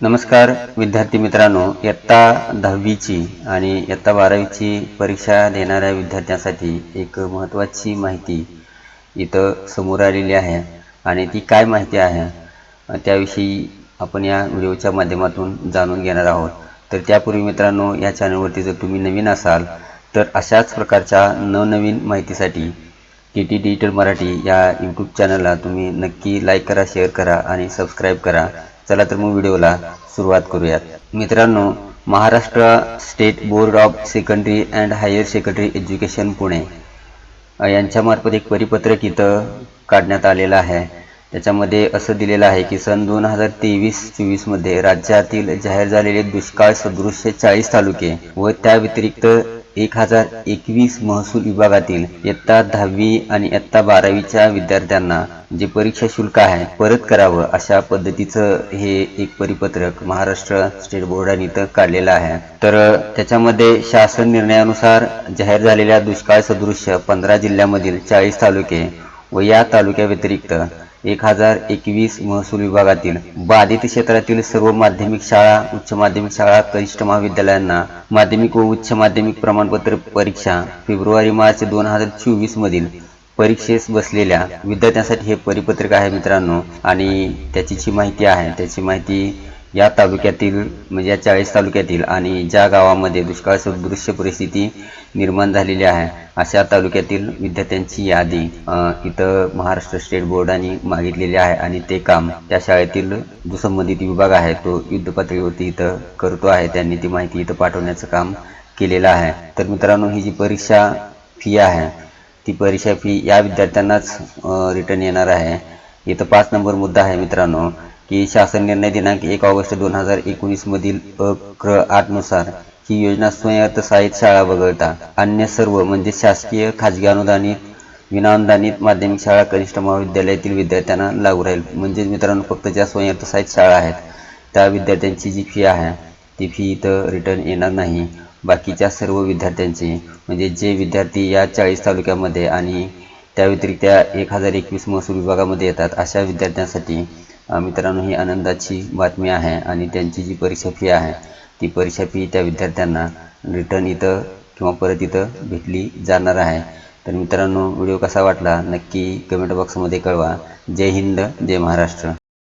नमस्कार विद्यार्थी मित्रांनो इयत्ता दहावीची आणि इयत्ता बारावीची परीक्षा देणाऱ्या विद्यार्थ्यांसाठी एक महत्त्वाची माहिती इथं समोर आलेली आहे. आणि ती काय माहिती आहे त्याविषयी आपण या व्हिडिओच्या माध्यमातून जाणून घेणार आहोत. तर त्यापूर्वी मित्रांनो या चॅनलवरती जर तुम्ही नवीन असाल तर अशाच प्रकारच्या नवनवीन माहितीसाठी टी टी डिजिटल मराठी या यूट्यूब चॅनलला तुम्ही नक्की लाईक करा शेअर करा आणि सबस्क्राईब करा. चला तर मग व्हिडिओला सुरुवात करूयात. मित्रांनो Maharashtra state board of secondary and higher secondary education Pune. यांच्यामार्फत एक परिपत्रक इथं काढण्यात आलेलं आहे. त्याच्यामध्ये असं दिलेलं आहे की सन दोन हजार तेवीस चोवीसमध्ये राज्यातील जाहीर झालेले दुष्काळ सदृश्य चाळीस तालुके व त्या व्यतिरिक्त एक हजार एकवीस महसूल विभागातील इयत्ता दहावी आणि इयत्ता बारावीच्या विद्यार्थ्यांना जे परीक्षा शुल्क आहे परत करावं अशा पद्धतीचं हे एक परिपत्रक महाराष्ट्र स्टेट बोर्डाने इथं काढलेलं आहे. तर त्याच्यामध्ये शासन निर्णयानुसार जाहीर झालेल्या दुष्काळ सदृश्य पंधरा जिल्ह्यामधील चाळीस तालुके व या तालुक्या व्यतिरिक्त एक हजार एकवीस महसूल विभागातील बाधित क्षेत्रातील सर्व माध्यमिक शाळा उच्च माध्यमिक शाळा कनिष्ठ महाविद्यालयांना माध्यमिक व उच्च माध्यमिक प्रमाणपत्र परीक्षा फेब्रुवारी मार्च दोन हजार चोवीस मधील परीक्षेस बसलेल्या विद्यार्थ्यांसाठी हे परिपत्रक आहे मित्रांनो. आणि त्याची जी माहिती आहे त्याची माहिती या तालुक्यातील म्हणजे या चाळीस तालुक्यातील आणि ज्या गावामध्ये दुष्काळ सदृश्य परिस्थिती निर्माण झालेली आहे अशा तालुक्यातील विद्यार्थ्यांची यादी इथं महाराष्ट्र स्टेट बोर्डाने मागितलेली आहे आणि ते काम त्या शाळेतील जो संबंधित विभाग आहे तो युद्ध पातळीवरती इथं करतो आहे. त्यांनी ती माहिती इथं पाठवण्याचं काम केलेलं आहे. तर मित्रांनो ही जी परीक्षा फी आहे ती परीक्षा फी या विद्यार्थ्यांनाच रिटर्न येणार आहे. इथं पाच नंबर मुद्दा आहे मित्रांनो की शासन निर्णय दिनांक एक ऑगस्ट दोन हजार एकोणीसमधील अ क्र आठनुसार ही योजना स्वयंअर्थसहाय्यित शाळा वगळता अन्य सर्व म्हणजे शासकीय खाजगी अनुदानित विनाअनुदानित माध्यमिक शाळा कनिष्ठ महाविद्यालयातील विद्यार्थ्यांना लागू राहील. म्हणजेच मित्रांनो फक्त ज्या स्वयंअर्थसहाय्यित शाळा आहेत त्या विद्यार्थ्यांची जी फी आहे ती फी इथं रिटर्न येणार नाही. बाकीच्या सर्व विद्यार्थ्यांची म्हणजे जे विद्यार्थी या चाळीस तालुक्यामध्ये आणि त्या व्यतिरिक्त त्या एक हजार एकवीस महसूल विभागामध्ये येतात. अशा विद्यार्थ्यांसाठी मित्रांनो ही आनंदाची बातमी आहे आणि त्यांची जी परीक्षा फी आहे ती परीक्षा फी त्या विद्यार्थ्यांना रिटर्न इथं किंवा परत इथं भेटली जाणार आहे. तर मित्रांनो व्हिडिओ कसा वाटला नक्की कमेंट बॉक्समध्ये कळवा. जय हिंद जय महाराष्ट्र.